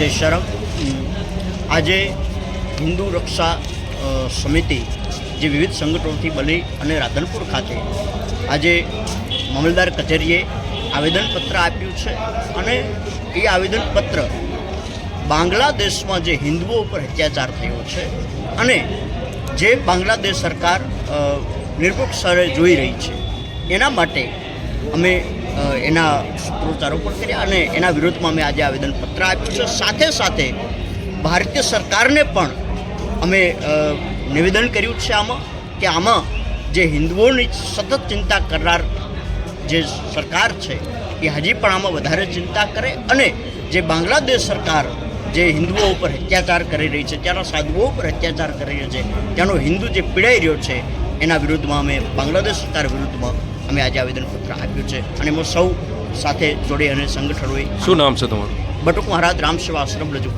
જય શરમ. આજે હિન્દુ રક્ષા સમિતિ જે વિવિધ સંગઠનોથી બલી અને રાધનપુર ખાતે આજે મામલદાર કચેરીએ આવેદનપત્ર આપ્યું છે અને એ આવેદનપત્ર બાંગ્લાદેશમાં જે હિન્દુઓ ઉપર અત્યાચાર થયો છે અને જે બાંગ્લાદેશ સરકાર નિરપક્ષ સ્તરે જોઈ રહી છે, એના માટે અમે એના સૂત્રોચ્ચારો પણ કર્યા અને એના વિરોધમાં અમે આજે આવેદનપત્ર આપ્યું છે. સાથે સાથે ભારતીય સરકારને પણ અમે નિવેદન કર્યું છે આમાં કે આમાં જે હિન્દુઓની સતત ચિંતા કરનાર જે સરકાર છે, એ હજી પણ આમાં વધારે ચિંતા કરે અને જે બાંગ્લાદેશ સરકાર જે હિન્દુઓ ઉપર અત્યાચાર કરી રહી છે, ત્યાંના સાધુઓ ઉપર અત્યાચાર કરી રહ્યો છે, ત્યાંનો હિન્દુ જે પીડાઈ રહ્યો છે, એના વિરુદ્ધમાં અમે બાંગ્લાદેશ સરકાર વિરુદ્ધમાં અમે આજે આવેદનપત્ર આપ્યું છે અને હું સૌ સાથે જોડે અને સંગઠનોએ શું નામ છે તમારું? બટુક મહારાજ રામ સેવા આશ્રમ રજૂ.